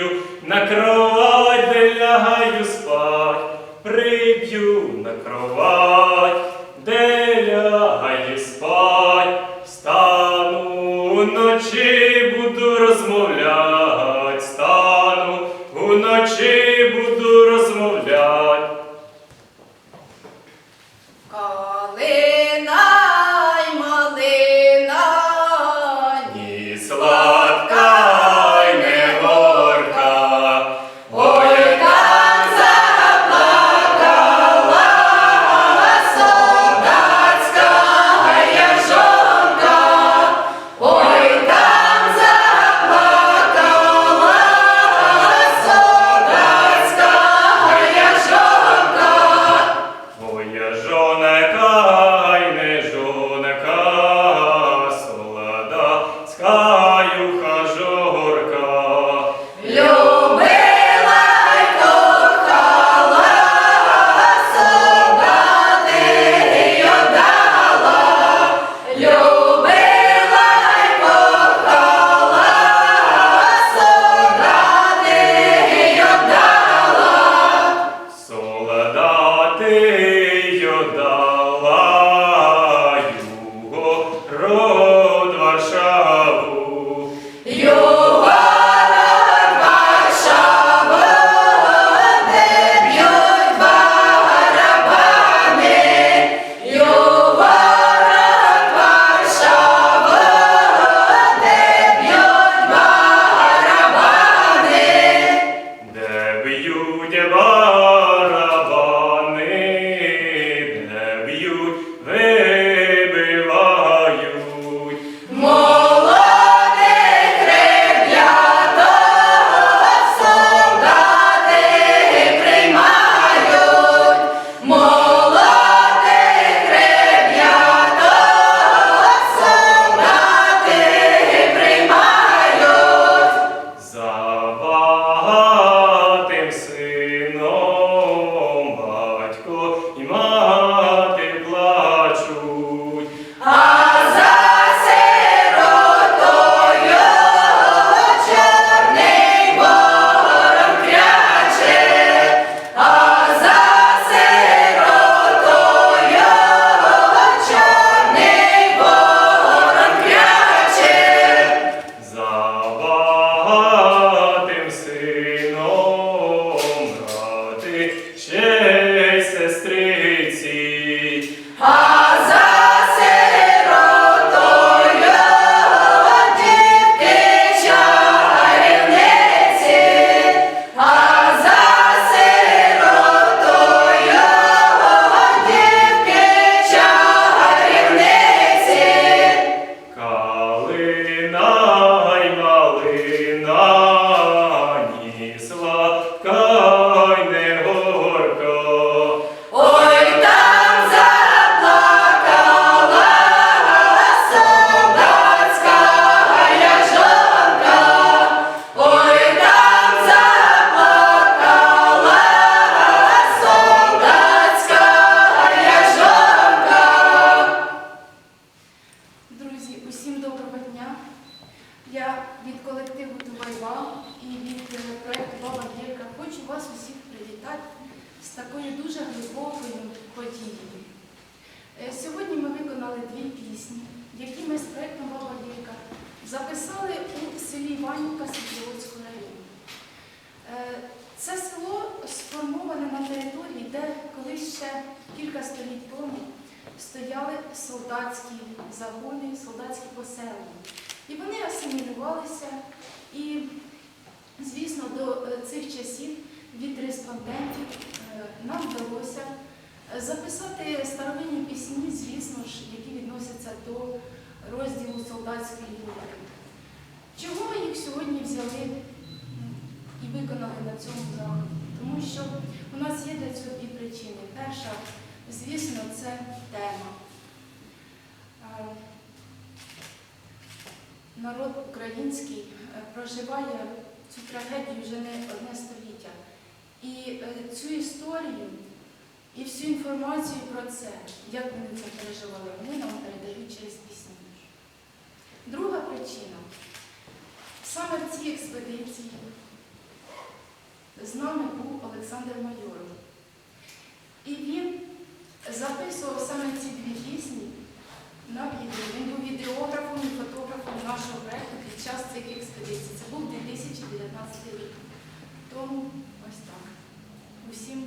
приб'ю на кровать, лягаю спать, приб'ю на кровать, території, де колись ще кілька століть тому стояли солдатські загони, солдатські поселення. І вони асимілювалися і, звісно, до е, цих часів від респондентів е, нам вдалося е, записати старовинні пісні, звісно ж, які відносяться до розділу солдатської лірики. Чого ми їх сьогодні взяли і виконали на цьому заході? Тому що у нас є для цього дві причини. Перша, звісно, це тема. Е, Народ український е, проживає цю трагедію вже не одне століття. І е, цю історію і всю інформацію про це, як вони це переживали, вони нам передають через пісні. Друга причина. Саме в цій експедиції з нами був Олександр Майоров. І він записував саме ці дві пісні на відео. Він був відеографом і фотографом нашого проєкту під час цих експедицій. Це був 2019 рік. Тому ось так. Усім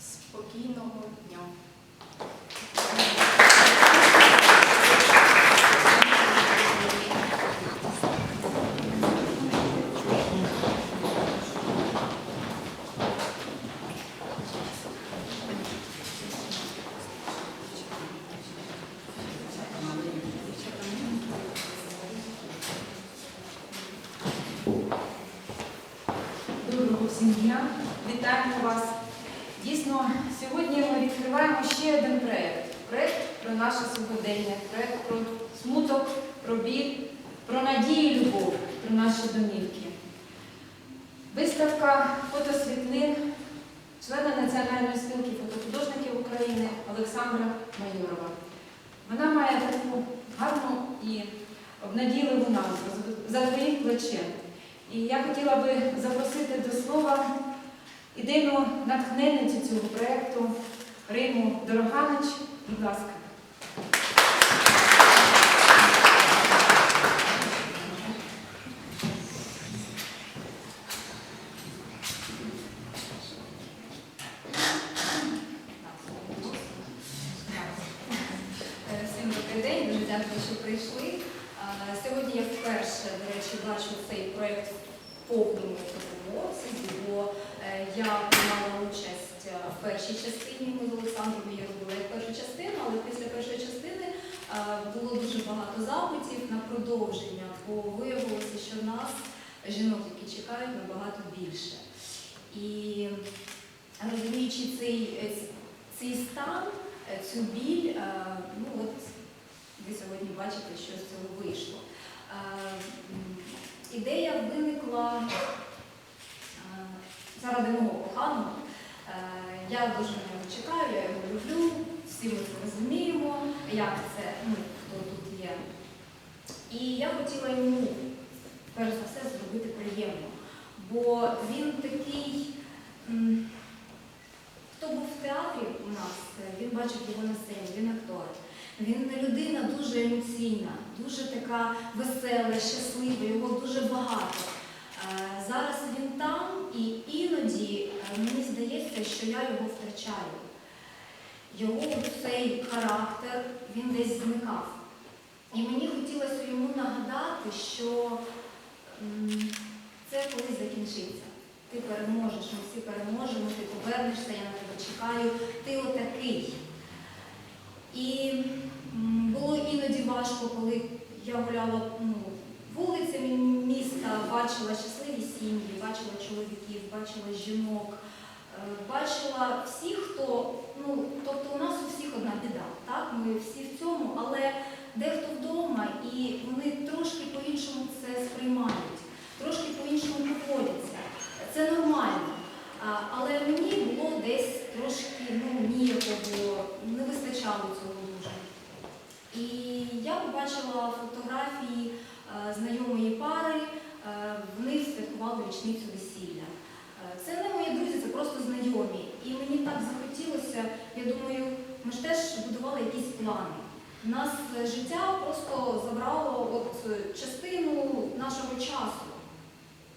спокійного дня. Дня, вітаємо вас. Дійсно, сьогодні ми відкриваємо ще один проєкт. Проєкт про наше сьогодення, проєкт про смуток, про біль, про надію і любов, про наші домівки. Виставка фотосвітлин члена Національної спілки фотохудожників України Олександра Майорова. Вона має таку гарну і обнадійливу назву за твоїм плечем. І я хотіла би запросити до слова ідейну натхненницю цього проєкту Риму Дороганич. Будь ласка. Е, Всім добрий день, дуже дякую, що прийшли. Е, Сьогодні я вперше, до речі, бачу цей проєкт в повному обсязі, бо е, я приймала участь е, в першій частині. Ми з Олександром її робили як першу частину, але після першої частини е, було дуже багато запитів на продовження, бо виявилося, що нас, жінок, які чекають, набагато більше. І розуміючи цей, цей стан, цю біль, ну от ви сьогодні бачите, що з цього вийшло. Е, Ідея виникла е, заради мого коханого. Е, Я дуже на нього чекаю, я його люблю, всі ми це розуміємо, як це, ну, хто тут є. І я хотіла йому, перш за все, зробити приємно, бо він такий. Хто був в театрі у нас, він бачив його на сцені, він актор. Він людина дуже емоційна, дуже така весела, щаслива, його дуже багато. Е, Зараз він там, і іноді е, мені здається, що я його втрачаю. Його цей характер, він десь зникав. І мені хотілося йому нагадати, що це колись закінчиться. Ти переможеш, ми всі переможемо, ти повернешся, я на тебе чекаю, ти отакий. І м, було іноді важко, коли я гуляла ну, вулицями міста, бачила щасливі сім'ї, бачила чоловіків, бачила жінок, е, бачила всіх, хто, ну, тобто у нас у всіх одна біда, так? Ми всі в цьому, але дехто вдома і вони трошки по-іншому це сприймають, трошки по-іншому поводяться. Це нормально. Але мені було десь трошки ну, ніяко, бо не вистачало цього. І я побачила фотографії е, знайомої пари, е, вони святкували річницю весілля. Е, Це не мої друзі, це просто знайомі. І мені так захотілося, я думаю, ми ж теж будували якісь плани. Нас життя просто забрало от частину нашого часу.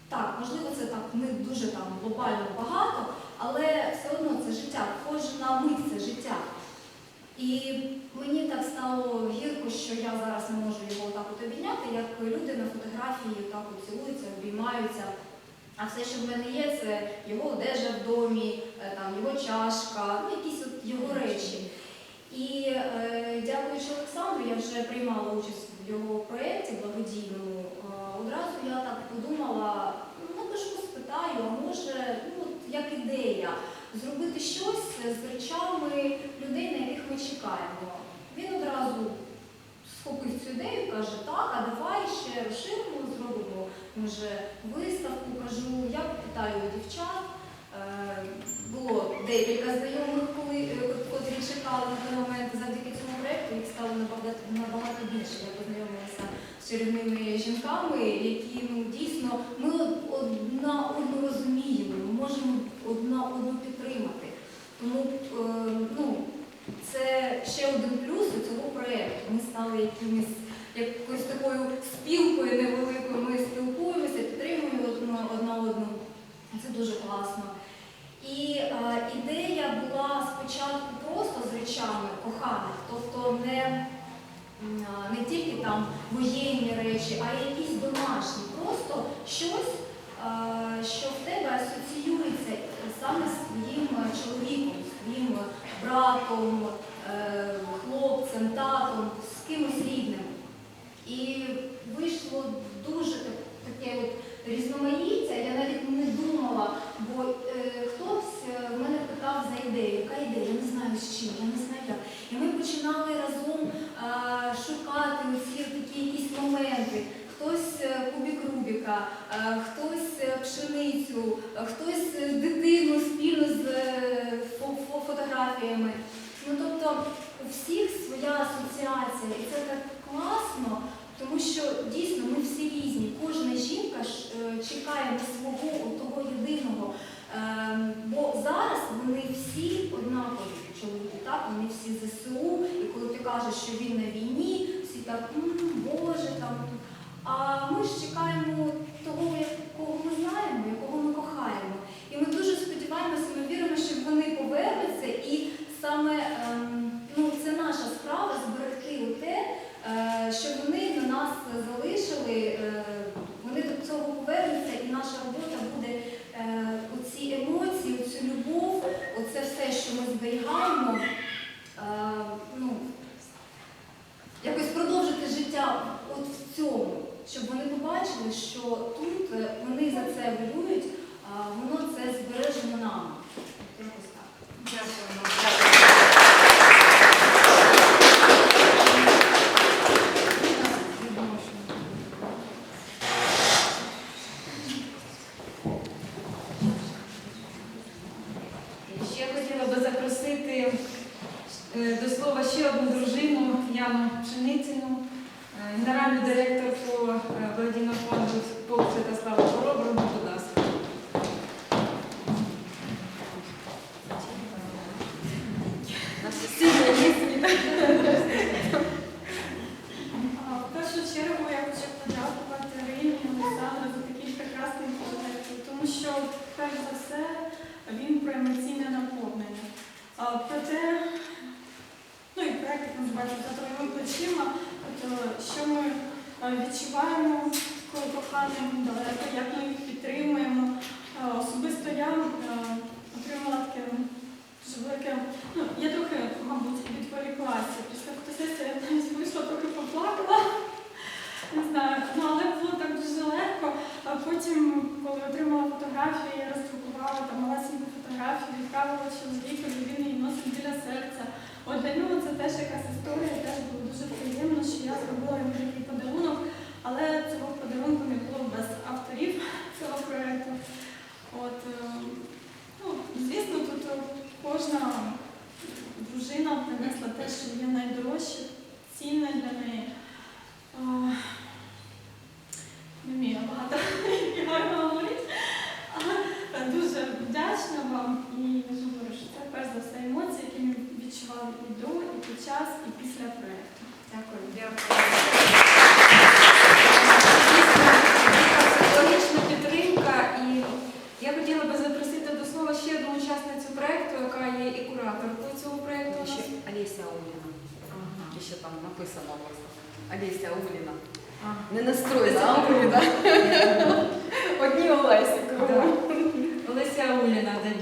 Так, можливо, це так не дуже там глобально багато, але все одно це життя. Кожна мить це життя. І мені так стало гірко, що я зараз не можу його так от обійняти, як люди на фотографії так от цілуються, обіймаються. А все, що в мене є, це його одежа в домі, е, там його чашка, ну якісь от його речі. І е, дякуючи Олександру, я вже приймала участь в його проєкті благодійному. Е, одразу я так подумала, ну напишу, спитаю, а може, ну от як ідея, зробити щось з речами людей, на яких ми чекаємо. Він одразу схопив цю ідею каже, так, а давай ще розширимо, зробимо може виставку. Кажу, я питаю дівчат. Е, Було декілька знайомих, коли е, котрі чекали на той момент завдяки цьому проєкту, їх стало набагато, набагато більше. Я познайомилася з чарівними жінками, які ну дійсно ми одна одну розуміємо, ми можемо одна одну підтримати. Тому е, ну, це ще один плюс у цього проєкту. Ми стали якимось якоюсь такою спілкою невеликою. Ми спілкуємося, підтримуємо одна, одну. Це дуже класно. І е, ідея була спочатку просто з речами коханих, тобто не, не тільки там воєнні речі, а якісь домашні. Просто щось, е, що в тебе асоціюється саме з твоїм е, чоловіком, з твоїм братом, е, хлопцем, татом, з кимось рідним. І вийшло дуже таке от різноманіття. Я навіть не думала, бо е, хтось е, мене питав за ідею, яка ідея, я не знаю з чим, я не знаю як. І ми починали разом е, шукати оці такі якісь моменти. Хтось е, кубік Рубіка, е, хтось е, пшеницю, е, хтось е, дитину спільно з е, фотографіями. Ну тобто у всіх своя асоціація, і це так класно, тому що дійсно ми всі різні. Кожна жінка е, чекає на свого того єдиного. Ем, Бо зараз вони всі однакові чоловіки, так? Вони всі ЗСУ, і коли ти кажеш, що він на війні, всі так, «М, Боже, там. А ми ж чекаємо того, якого ми знаємо, якого ми кохаємо. І ми дуже сподіваємося, ми віримо, що вони повернуться, і саме ем, ну, це наша справа зберегти те, е, що вони на нас залишили. е, Вони до цього повернуться, і наша робота буде е, оці емоції, оцю любов, оце все, що ми зберігаємо, е, ну, якось продовжити життя от в цьому, щоб вони побачили, що тут е, вони за це воюють, а воно це збережено нам. Якось так. Ще хотіла би запросити е, до слова ще одну дружину Яну Пшеницину, е, генеральну директорку е, благодійного фонду «Полк Святослава Хороброго. Будь ласка. А, В першу чергу я хочу подякувати Ірині Олександру за такий прекрасний проєкт, тому що, перш за все, він про емоційне наповнення. А, Про те, ну і проєкт як називається за твоїми плечима, тобто, що ми е, відчуваємо, коли кохаємо далеко, як ми їх підтримуємо. Е, Особисто я е, отримала таке дуже велике, ну, я трохи, мабуть, відволіклася. Після фотосесії я навіть вийшла, трохи поплакала. Не знаю, ну але було так дуже легко. А потім, коли отримала фотографію, я роздрукувала там малесеньку фотографію, відправила чоловікові, він її носить біля серця. От для нього це теж якась історія, теж було дуже приємно, що я зробила йому такий подарунок, але цього подарунку не було без авторів цього проєкту. От, е, ну, звісно, тут е, кожна дружина принесла те, що є найдорожче, цінне для неї. А, Не вмію багато і гарно говорити, але дуже вдячна вам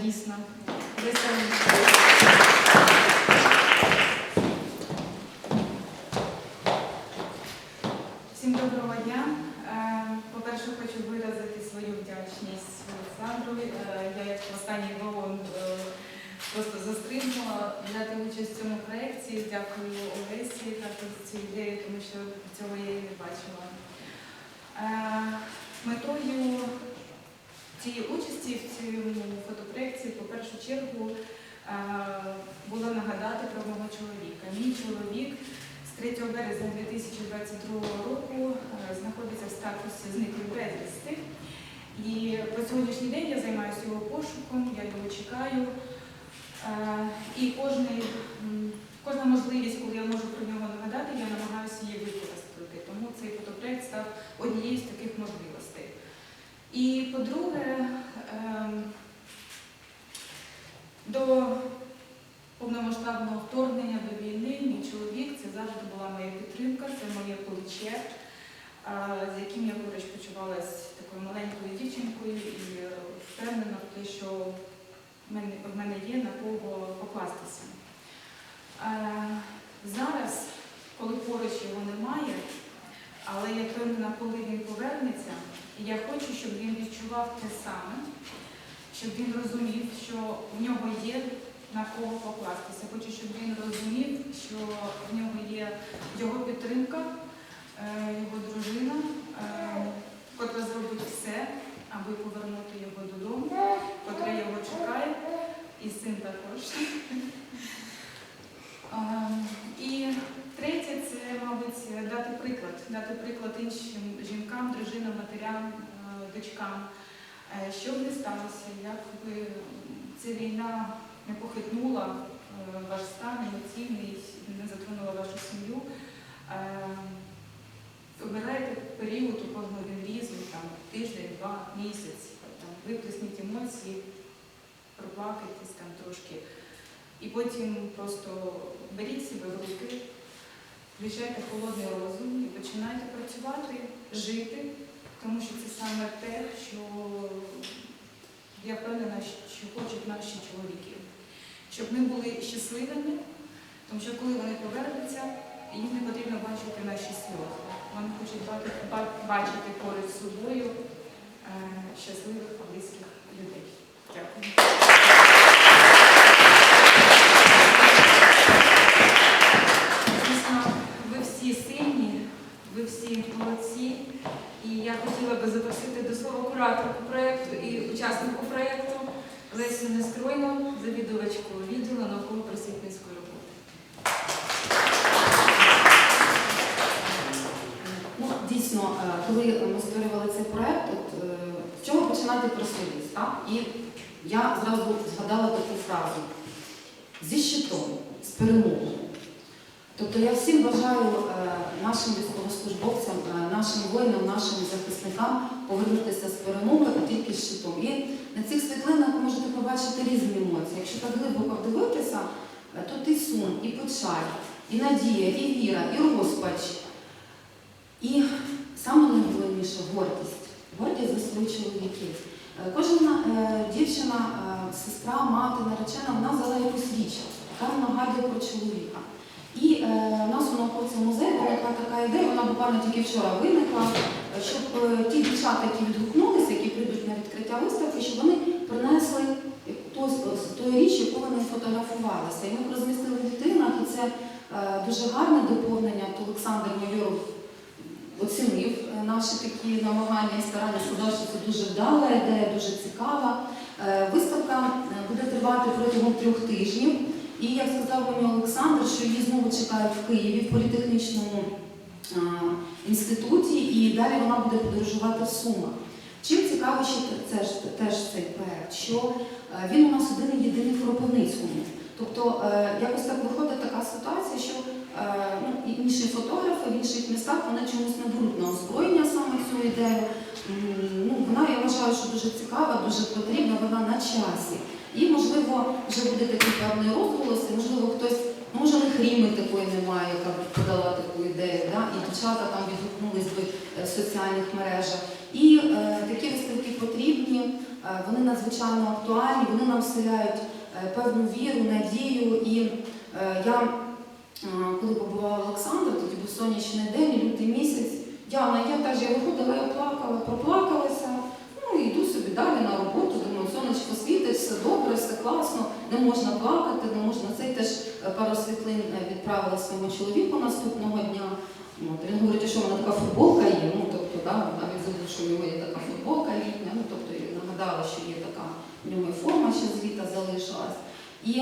дійсно веселий. Всім доброго дня. Е, По-перше, хочу виразити свою вдячність Олександру. Е, Я як в останній вагон е, просто застрибнула взяти участь в цьому проєкті. Дякую Олесі також за цю ідею, тому що цього я і не бачила. Е, Метою цієї участі в цьому фотопроєкті, по першу чергу, е, було нагадати про мого чоловіка. Мій чоловік з 3 березня 2022 року е, знаходиться в статусі зниклий безвісти. І по сьогоднішній день я займаюся його пошуком, я його чекаю. Е, І кожний, кожна можливість, коли я можу про нього нагадати, я намагаюся її використати. Тому цей фотопроект став однією з таких можливостей. І по-друге, ем, до повномасштабного вторгнення до війни мій чоловік це завжди була моя підтримка, це моє плече, з яким я поруч почувалася такою маленькою дівчинкою і е, впевнена в те, що в мене, є на кого покластися. Е, Зараз, коли поруч його немає, але я впевнена, коли він повернеться, я хочу, щоб він відчував те саме, щоб він розумів, що в нього є на кого покластися. Хочу, щоб він розумів, що в нього є його підтримка, е, його дружина, е, котра зробить все, аби повернути його додому, котра його чекає, і син також. Е, І третє це, мабуть, дати приклад, дати приклад іншим жінкам, дружинам, матерям, е, дочкам, Е, що б не сталося, як би ця війна не похитнула е, ваш стан емоційний, не затронула вашу сім'ю. Е, Обирайте період, у кожного він різний, там тиждень, два, місяць, там виплесніть емоції, проплакайтесь там трошки. І потім просто беріть себе в руки, включайте холодний розум і починайте працювати, жити, тому що це саме те, що я впевнена, що хочуть наші чоловіки. Щоб ми були щасливими, тому що коли вони повернуться, їм не потрібно бачити наші сльози. Вони хочуть бачити, поруч з собою е, щасливих, близьких людей. Дякую. Дійсно, ви всі сильні, ви всі молодці. І я хотіла би запросити до свого кураторку проєкту і учаснику проєкту Лесю Нестройну, завідувачку відділу науково-просвітницької роботи. Ну, дійсно, е, коли ми створювали цей проект, от, е, з чого починати про совість? Так? І я зразу згадала таку фразу зі щитом, з перемогою. Тобто я всім бажаю е, нашим військовослужбовцям, е, нашим воїнам, нашим захисникам повернутися з перемогою і тільки з щитом. І на цих світлинах ви можете побачити різні емоції. Якщо так глибоко вдивитися, е, тут і сум, і печаль, і надія, і віра, і розпач. І саме найголовніше гордість. Гордість за своїх чоловіків. Е, Кожна е, дівчина, е, сестра, мати, наречена, вона взяла якусь річ, яка нагадує про чоловіка. І е, у нас у науковців музею виникла така ідея, вона буквально тільки вчора виникла, щоб е, ті дівчата, які відгукнулися, які прийдуть на відкриття виставки, щоб вони принесли ту річ, яку вони фотографувалися. І ми розмістили в вітринах, і це е, дуже гарне доповнення. От Олександр Майоров оцінив е, наші такі намагання і старання, сказав, що це дуже вдала ідея, дуже цікава. Е, Виставка буде тривати протягом трьох тижнів. І як сказав мені Олександр, що її знову чекають в Києві в політехнічному інституті, і далі вона буде подорожувати в Сумах. Чим цікавий ще це теж цей проект, що е, він у нас один єдиний в Кропивницькому. Тобто е, якось так виходить така ситуація, що е, ну, інші фотографи в інших містах вони чомусь не беруть на озброєння саме цю ідею. Ну, вона, я вважаю, що дуже цікава, дуже потрібна, вона на часі. І, можливо, вже буде такий певний розголос, і, можливо, хтось, ну, може, хріми такої немає, яка б подала таку ідею, да? і дівчата там відгукнулись би в соціальних мережах. І е, такі виставки потрібні. Е, Вони надзвичайно актуальні, вони нам вселяють е, певну віру, надію. І я, коли побувала в Олександра, тоді був сонячний день, лютий місяць. Діана, я теж я виходила, я плакала, проплакалася. Ну і йду собі далі на роботу. Думаю, сонечко світить, все добре, все класно, не можна плакати, не можна цей теж пару світлин відправила своєму чоловіку наступного дня. От, він говорить, що в мене така футболка є. Да, навіть забув, що в нього є така футболка літня. Ну тобто я нагадала, що є така в нього форма ще з літа залишилась. І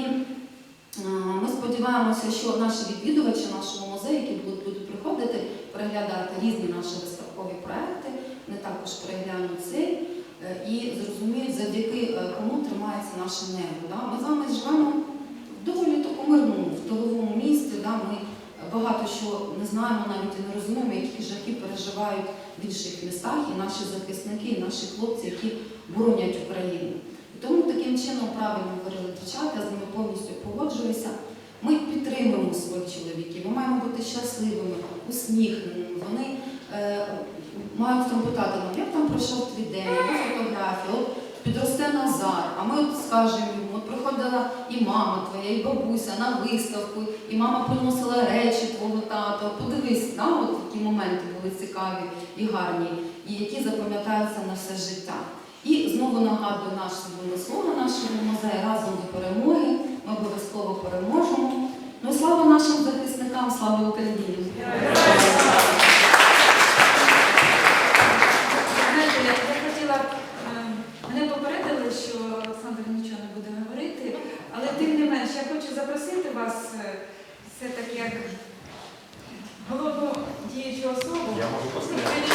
ми сподіваємося, що наші відвідувачі нашого музею, які будуть, будуть приходити, переглядати різні наші виставкові проекти, вони також переглянуть цей е, і зрозуміють, завдяки е, кому тримається наше небо. Да? Ми з вами живемо в доволі такому мирному, в тиловому місті. Да? Ми багато що не знаємо навіть і не розуміємо, які жахи переживають в інших містах і наші захисники, і наші хлопці, які боронять Україну. І тому таким чином правильно говорили дівчата, з ними повністю погоджуюся. Ми підтримуємо своїх чоловіків, ми маємо бути щасливими, усміхненими. Вони е, мають там питати як там пройшов твій день, яка фотографія, от підросте Назар, а ми от скажемо приходила і мама твоя, і бабуся на виставку, і мама приносила речі твого тата. Подивись, да, от які моменти були цікаві і гарні, і які запам'ятаються на все життя. І знову нагадую любиме слово нашого музею разом до перемоги. Ми обов'язково переможемо. Ну і слава нашим захисникам, слава Україні! Знаєте, я, я хотіла б, е, мене попередили, що Олександр нічого не буде говорити, але тим я хочу запросити вас е, все-таки як головну діючу особу. Я можу Мені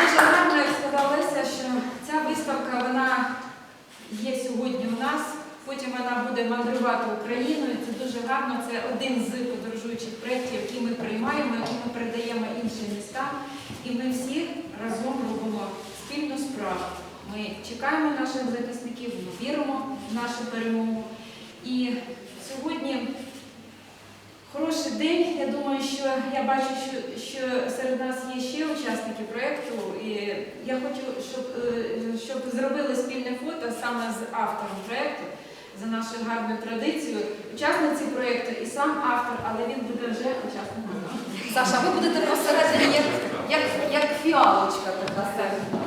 Дуже гарно, як сказала Леся, що ця виставка вона є сьогодні у нас, потім вона буде мандрувати Україною. Це дуже гарно. Це один з подорожуючих проєктів, які ми приймаємо, які ми передаємо іншим містам. І ми всі разом робимо спільну справу. Ми чекаємо наших захисників, ми віримо в нашу перемогу. І сьогодні Хороший день. Я думаю, що я бачу, що, що серед нас є ще учасники проєкту. І я хочу, щоб, е, щоб зробили спільне фото саме з автором проєкту за нашою гарною традицією. Учасниці проєкту і сам автор, але він буде вже учасником. Саша, ви будете посередині як, як, як фіалочка така.